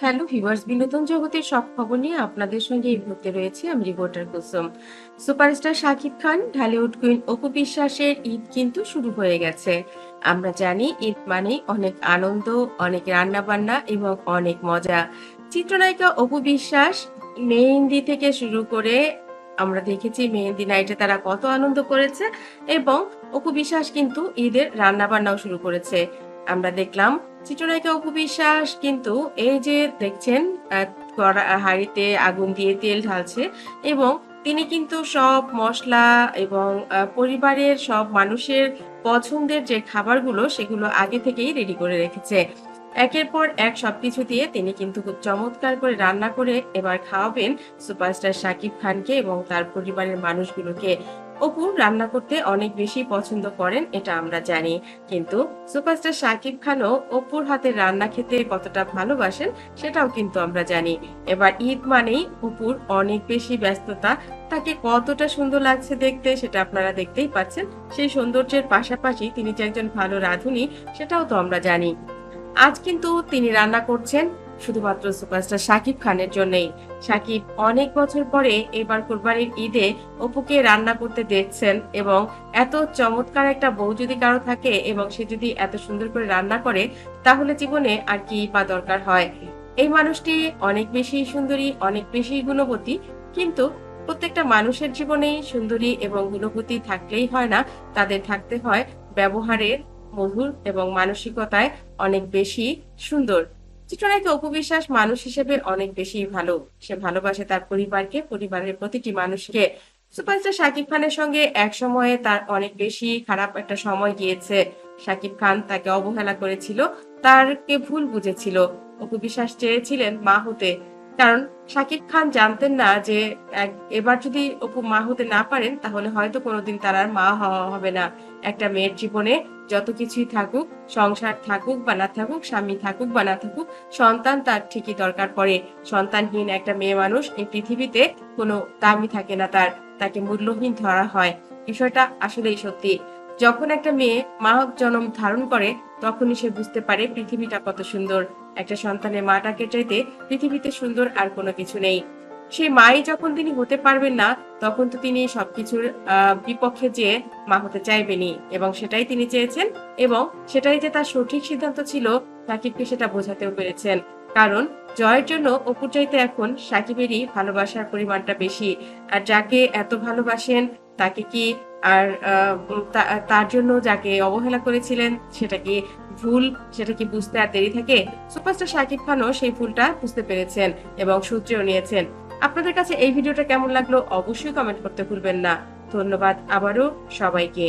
Hello viewers, বিনোদন জগতের সব খবর নিয়ে আপনাদের সঙ্গে এই মুহূর্তে রয়েছে আমি reporter Kusum. Superstar Shakib Khan, Dhallywood queen Apu বিশ্বাসের ঈদ কিন্তু শুরু হয়ে গেছে। আমরা জানি ঈদ মানেই অনেক আনন্দ, অনেক রান্না বান্না এবং অনেক মজা। চিত্রনায়িকা অপু বিশ্বাস মেহেন্দি থেকে শুরু করে আমরা দেখেছি মেহেন্দি নাইটে তারা কত আনন্দ করেছে এবং অপু বিশ্বাস কিন্তু ঈদের রান্না বান্নাও শুরু করেছে। আমরা দেখলাম চিত্রনায়িকা অপু বিশ্বাস, কিন্তু এই যে দেখছেন হাঁড়িতে আগুন দিয়ে তেল ঢালছে এবং তিনি কিন্তু সব মশলা এবং পরিবারের সব মানুষের পছন্দের যে খাবারগুলো, সেগুলো আগে থেকেই রেডি করে রেখেছে। একের পর এক সবকিছু দিয়ে তিনি কিন্তু খুব চমৎকার করে রান্না করে এবার খাওয়াবেন সুপারস্টার শাকিব খানকে এবং তার পরিবারের মানুষগুলোকে। অপু রান্না করতে অনেক বেশি পছন্দ করেন, এটা আমরা জানি। কিন্তু সুপারস্টার শাকিব খানও অপুর হাতের রান্না খেতে কতটা ভালোবাসেন, সেটাও কিন্তু আমরা জানি। এবার ঈদ মানেই অপুর অনেক বেশি ব্যস্ততা। তাকে কতটা সুন্দর লাগছে দেখতে, সেটা আপনারা দেখতেই পাচ্ছেন। সেই সৌন্দর্যের পাশাপাশি তিনি যে একজন ভালো রাঁধুনি, সেটাও তো আমরা জানি। আজ কিন্তু তিনি রান্না করছেন শুধুমাত্র সুপারস্টার শাকিব খানের জন্যই। শাকিব অনেক বছর পরে এবার কোরবানির ঈদে অপুকে রান্না করতে দেখছেন এবং এত চমৎকার একটা বউ যদি কারও থাকে এবং সে যদি এত সুন্দর করে রান্না করে, তাহলে জীবনে আর কি বা দরকার হয়? এই মানুষটি অনেক বেশি সুন্দরী, অনেক বেশি গুণবতী, কিন্তু প্রত্যেকটা মানুষের জীবনেই সুন্দরী এবং গুণবতী থাকলেই হয় না। তাদের থাকতে হয় ব্যবহারের মধুর এবং মানসিকতায় অনেক বেশি সুন্দর। চিত্রনায়িকা উপবিশ্বাস মানুষ হিসেবে অনেক বেশি ভালো। সে ভালোবাসে তার পরিবারকে, পরিবারের প্রতিটি মানুষকে। সুপারস্টার শাকিব খানের সঙ্গে এক সময়ে তার অনেক বেশি খারাপ একটা সময় গিয়েছে। শাকিব খান তাকে অবহেলা করেছিল, তারকে ভুল বুঝেছিল। অপু বিশ্বাস চেয়েছিলেন মা হতে। কারণ শাকিব খান জানতেন না যে এবার যদি অপু মা হতে না পারেন, তাহলে হয়তো কোনোদিন তার আর মা হওয়া হবে না। একটা মেয়ের জীবনে যত কিছুই থাকুক, সংসার থাকুক বা না থাকুক, স্বামী থাকুক বা না থাকুক, সন্তান তার ঠিকই দরকার পড়ে। সন্তানহীন একটা মেয়ে মানুষ এই পৃথিবীতে কোনো দামই থাকে না তার, তাকে মূল্যহীন ধরা হয়। বিষয়টা আসলেই সত্যি। যখন একটা মেয়ে মা জন্ম ধারণ করে তখনই সে বুঝতে পারে পৃথিবীটা কত সুন্দর। একটা সন্তানের মাটাকে চাইতে পৃথিবীতে সুন্দর আর কোনো কিছু নেই। সেই মাই যখন তিনি হতে পারবেন না, তখন তো তিনি সবকিছুর বিপক্ষে যেয়ে মা হতে চাইবেনি এবং সেটাই তিনি চেয়েছেন এবং সেটাই যে তার সঠিক সিদ্ধান্ত ছিল সাকিবকে সেটা বোঝাতেও পেরেছেন। কারণ জয়ের জন্য অপুর চাইতে এখন সাকিবেরই ভালোবাসার পরিমাণটা বেশি। আর যাকে এত ভালোবাসেন তাকে কি আর তার জন্য যাকে অবহেলা করেছিলেন সেটা কি ভুল, সেটা কি বুঝতে আর দেরি থাকে? সুপারস্টার শাকিব খানও সেই ভুলটা বুঝতে পেরেছেন এবং সূত্রেও নিয়েছেন। আপনাদের কাছে এই ভিডিওটা কেমন লাগল অবশ্যই কমেন্ট করতে ভুলবেন না। ধন্যবাদ আবারও সবাইকে।